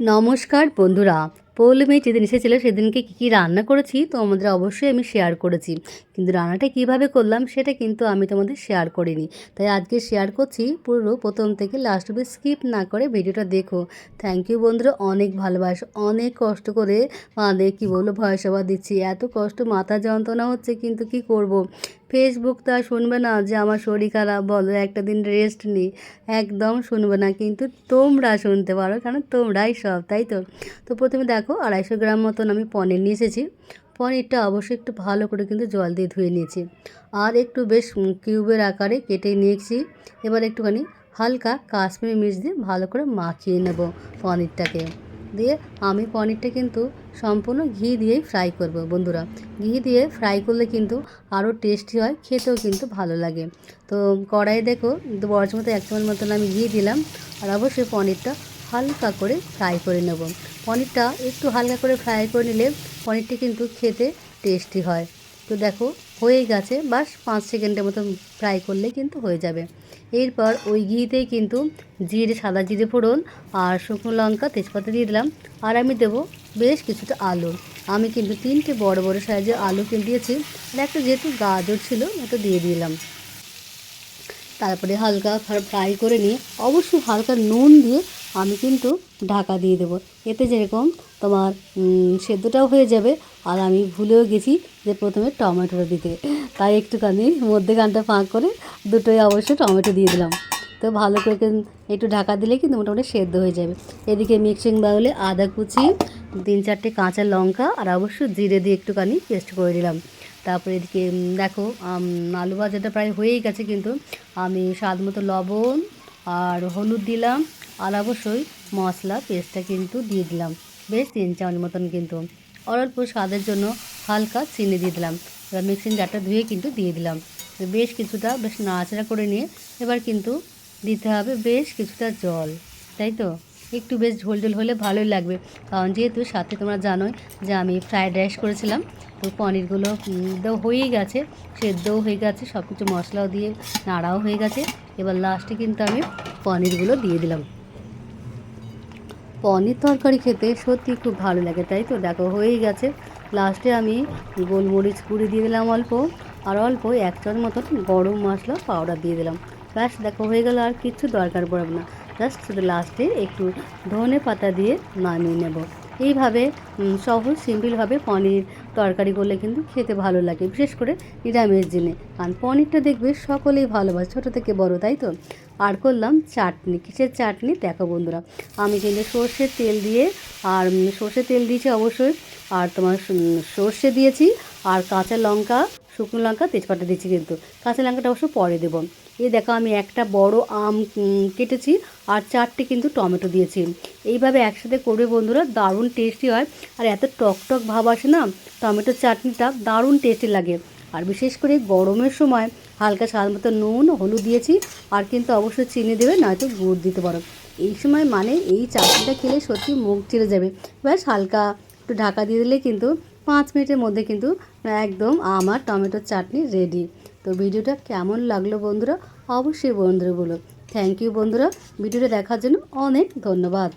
নমস্কার বন্ধুরা পৌলমে যেদিন এসেছিল সেদিনকে কী কী রান্না করেছি তো আমাদের অবশ্যই আমি শেয়ার করেছি। কিন্তু রান্নাটা কীভাবে করলাম সেটা কিন্তু আমি তোমাদের শেয়ার করিনি। তাই আজকে শেয়ার করছি পুরো প্রথম থেকে লাস্ট অব্দি স্কিপ না করে ভিডিওটা দেখো। থ্যাংক ইউ বন্ধুরা, অনেক ভালোবাসো, অনেক কষ্ট করে মানে কী বলব ভয় সভা দিচ্ছি। এত কষ্ট, মাথা যন্ত্রণা হচ্ছে কিন্তু কি করব। ফেসবুক তো আর শুনবে না যে আমার শরীর খারাপ, বলো একটা দিন রেস্ট নিই একদম শুনবে না, কিন্তু তোমরা শুনতে পারো, কারণ তোমরাই সব, তাই তো? তো প্রথমে দেখো, আড়াইশো গ্রাম মতন আমি পনির নিয়ে এসেছি। পনিরটা অবশ্যই একটু ভালো করে কিন্তু জল দিয়ে ধুয়ে নিয়েছি। আর একটু বেশ কিউবের আকারে কেটে নিয়েছি। এবার একটুখানি হালকা কাশ্মীরি মির্চ দিয়ে ভালো করে মাখিয়ে নেব পনিরটাকে। দিয়ে আমি পনিরটা কিন্তু সম্পূর্ণ ঘি দিয়েই ফ্রাই করব, বন্ধুরা। ঘি দিয়ে ফ্রাই করলে কিন্তু আরও টেস্টি হয়, খেতেও কিন্তু ভালো লাগে। তো কড়াই দেখো, বড় মতো এক চামচ মতন আমি ঘি দিলাম, আর অবশ্যই পনিরটা হালকা করে ফ্রাই করে নেব। পনিরটা একটু হালকা করে ফ্রাই করে নিলে পনিরটি কিন্তু খেতে টেস্টি হয়। তো দেখো হয়ে গেছে। বাস পাঁচ সেকেন্ডের মতো ফ্রাই করলে কিন্তু হয়ে যাবে। এরপর ওই ঘিতেই কিন্তু জিরে, সাদা জিরে ফোড়ন আর শুকনো লঙ্কা, তেজপাতা দিয়ে দিলাম। আর আমি দেবো বেশ কিছুটা আলু। আমি কিন্তু তিনটে বড় বড় সাইজে আলু কিনে দিয়েছি। আর একটা যেহেতু গাজর ছিল, ওটা দিয়ে দিলাম। তারপরে হালকা ফ্রাই করে নিয়ে অবশ্যই হালকা নুন দিয়ে আমি কিন্তু ঢাকা দিয়ে দেবো। এতে যেরকম তোমার সেদ্ধটাও হয়ে যাবে আর আমি ভুলেও গেছি যে প্রথমে টমেটোটা দিতে। তাই একটুখানি মধ্যেখানটা ফাঁক করে দুটোই অবশ্যই টমেটো দিয়ে দিলাম। তো ভালো করে একটু ঢাকা দিলে কিন্তু মোটামুটি সেদ্ধ হয়ে যাবে। এদিকে মিক্সিং বাউলে আদা কুচি, তিন চারটে কাঁচা লঙ্কা আর অবশ্যই জিরে দিয়ে একটুখানি পেস্ট করে দিলাম। তারপরে এদিকে দেখো আলু ভাজাটা প্রায় হয়েই গেছে কিন্তু আমি স্বাদ মতো লবণ আর হলুদ দিলাম। আর অবশ্যই মশলা, পেস্টটা কিন্তু দিয়ে দিলাম। বেশ তিন চামচ মতন কিন্তু। আর অল্প স্বাদের জন্য হালকা চিনি দিয়ে দিলাম। এবার মিক্সিং জারটা ধুয়ে কিন্তু দিয়ে দিলাম। বেশ কিছুটা বেশ নাড়াচাড়া করে নিয়ে এবার কিন্তু দিতে হবে বেশ কিছুটা জল, তাই তো? একটু বেশ ঝোল ঝোল হলে ভালোই লাগবে। কারণ যেহেতু সাথে তোমরা জানোই যে আমি ফ্রায়েড রাইস করেছিলাম, তো পনিরগুলো হয়েই গেছে, সেদ্ধও হয়ে গেছে সব কিছু মশলাও দিয়ে নাড়াও হয়ে গেছে। এবার লাস্টে কিন্তু আমি পনিরগুলো দিয়ে দিলাম। পনির তরকারি খেতে সত্যি খুব ভালো লাগে, তাই তো? দেখো, হয়েই গেছে। লাস্টে আমি গোলমরিচ গুঁড়ি দিয়ে দিলাম অল্প, আর অল্প এক চামচ মতন গরম মশলা পাউডার দিয়ে দিলাম। ব্যাস, দেখো, হয়ে গেল, আর কিছু দরকার পড়বে না। জাস্ট শুধু লাস্টে একটু ধনে পাতা দিয়ে নামিয়ে নেব। এইভাবে সহজ, সিম্পলভাবে পনির তরকারি করলে কিন্তু খেতে ভালো লাগে, বিশেষ করে নিরামিষ দিনে। কারণ পনিরটা দেখবে সকলেই ভালোবাসে, ছোটো থেকে বড়, তাই তো? আর করলাম চাটনি, কিসের চাটনি? দেখো বন্ধুরা, আমি কিন্তু সর্ষের তেল দিয়ে, আর সর্ষের তেল দিয়েছি অবশ্যই, আর তোমার সর্ষে দিয়েছি, আর কাঁচা লঙ্কা শুকনো লঙ্কা, তেজপাতা দিচ্ছি কিন্তু। কাঁচা লঙ্কাটা অবশ্য পরে দেবো। এই দেখো, আমি একটা বড় আম কেটেছি আর চারটে কিন্তু টমেটো দিয়েছি। এইভাবে একসাথে করবে বন্ধুরা, দারুণ টেস্টি হয়। আর এত টক টক ভাব আসে না, টমেটো চাটনিটা দারুণ টেস্টি লাগে। আর বিশেষ করে গরমের সময় হালকা স্বাদ মতো নুন, হলুদ দিয়েছি আর কিন্তু অবশ্যই চিনি দেবে, নয়তো গুড় দিতে পারো। এই সময় মানে এই চাটনিটা খেলে সত্যি মুখ চিড়ে যাবে। ব্যাস, হালকা একটু ঢাকা দিয়ে দিলে কিন্তু পাঁচ মিনিটের মধ্যে কিন্তু একদম আমার টমেটোর চাটনি রেডি। তো ভিডিওটা কেমন লাগল বন্ধুরা? অবশ্যই বন্ধুরা বলো থ্যাংক ইউ বন্ধুরা। ভিডিওটা দেখার জন্য অনেক ধন্যবাদ।